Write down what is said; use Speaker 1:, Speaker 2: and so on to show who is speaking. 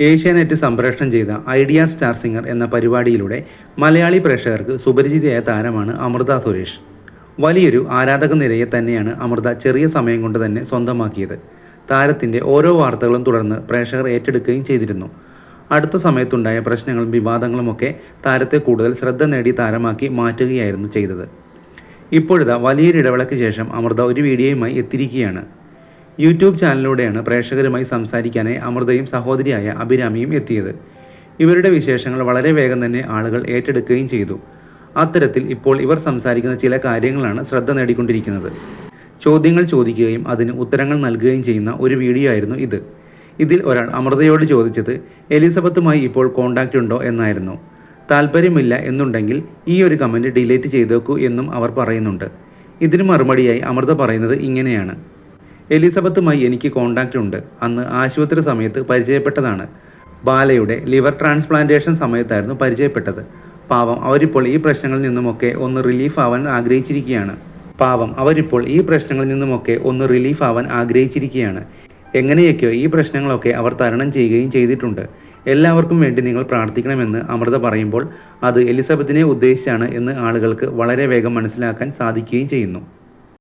Speaker 1: ഏഷ്യാനെറ്റ് സംപ്രേഷണം ചെയ്ത idea star singer എന്ന പരിപാടിയിലൂടെ മലയാളി പ്രേക്ഷകർക്ക് സുപരിചിതയായ താരമാണ് അമൃത സുരേഷ്. വലിയൊരു ആരാധക നിരയെ തന്നെയാണ് അമൃത ചെറിയ സമയം കൊണ്ട് തന്നെ സ്വന്തമാക്കിയത്. താരത്തിന്റെ ഓരോ വാർത്തകളും തുടർന്ന് പ്രേക്ഷകർ ഏറ്റെടുക്കുകയും ചെയ്തിരുന്നു. അടുത്ത സമയത്തുണ്ടായ പ്രശ്നങ്ങളും വിവാദങ്ങളുമൊക്കെ താരത്തെ കൂടുതൽ ശ്രദ്ധ നേടി താരമാക്കി മാറ്റുകയായിരുന്നു ചെയ്തത്. ഇപ്പോഴിതാ വലിയൊരു ഇടവേളയ്ക്ക് ശേഷം അമൃത ഒരു വീഡിയോയുമായി എത്തിയിരിക്കുകയാണ്. യൂട്യൂബ് ചാനലിലൂടെയാണ് പ്രേക്ഷകരുമായി സംസാരിക്കാനായി അമൃതയും സഹോദരിയായ അഭിരാമിയും എത്തിയത്. ഇവരുടെ വിശേഷങ്ങൾ വളരെ വേഗം തന്നെ ആളുകൾ ഏറ്റെടുക്കുകയും ചെയ്തു. അത്തരത്തിൽ ഇപ്പോൾ ഇവർ സംസാരിക്കുന്ന ചില കാര്യങ്ങളാണ് ശ്രദ്ധ നേടിക്കൊണ്ടിരിക്കുന്നത്. ചോദ്യങ്ങൾ ചോദിക്കുകയും അതിന് ഉത്തരങ്ങൾ നൽകുകയും ചെയ്യുന്ന ഒരു വീഡിയോ ആയിരുന്നു ഇത്. ഇതിൽ ഒരാൾ അമൃതയോട് ചോദിച്ചത് എലിസബത്തുമായി ഇപ്പോൾ കോണ്ടാക്റ്റ് ഉണ്ടോ? എന്നായിരുന്നു. താല്പര്യമില്ല എന്നുണ്ടെങ്കിൽ ഈ ഒരു കമന്റ് ഡിലീറ്റ് ചെയ്തേക്കൂ എന്നും അവർ പറയുന്നുണ്ട്. ഇതിന് മറുപടിയായി അമൃത പറയുന്നത് ഇങ്ങനെയാണ്. എലിസബത്തുമായി എനിക്ക് കോണ്ടാക്റ്റ് ഉണ്ട്. അന്ന് ആശുപത്രി സമയത്ത് പരിചയപ്പെട്ടതാണ്. ബാലയുടെ ലിവർ ട്രാൻസ്പ്ലാന്റേഷൻ സമയത്തായിരുന്നു പരിചയപ്പെട്ടത്. പാവം അവരിപ്പോൾ ഈ പ്രശ്നങ്ങളിൽ നിന്നുമൊക്കെ ഒന്ന് റിലീഫ് ആവാൻ ആഗ്രഹിച്ചിരിക്കുകയാണ്. പാവം അവരിപ്പോൾ ഈ പ്രശ്നങ്ങളിൽ നിന്നുമൊക്കെ ഒന്ന് റിലീഫ് ആവാൻ ആഗ്രഹിച്ചിരിക്കുകയാണ്. എങ്ങനെയൊക്കെയോ ഈ പ്രശ്നങ്ങളൊക്കെ അവർ തരണം ചെയ്യുകയും ചെയ്തിട്ടുണ്ട്. എല്ലാവർക്കും വേണ്ടി നിങ്ങൾ പ്രാർത്ഥിക്കണമെന്ന് അമൃത പറയുമ്പോൾ അത് എലിസബത്തിനെ ഉദ്ദേശിച്ചാണ് എന്ന് ആളുകൾക്ക് വളരെ വേഗം മനസ്സിലാക്കാൻ സാധിക്കുകയും ചെയ്യുന്നു.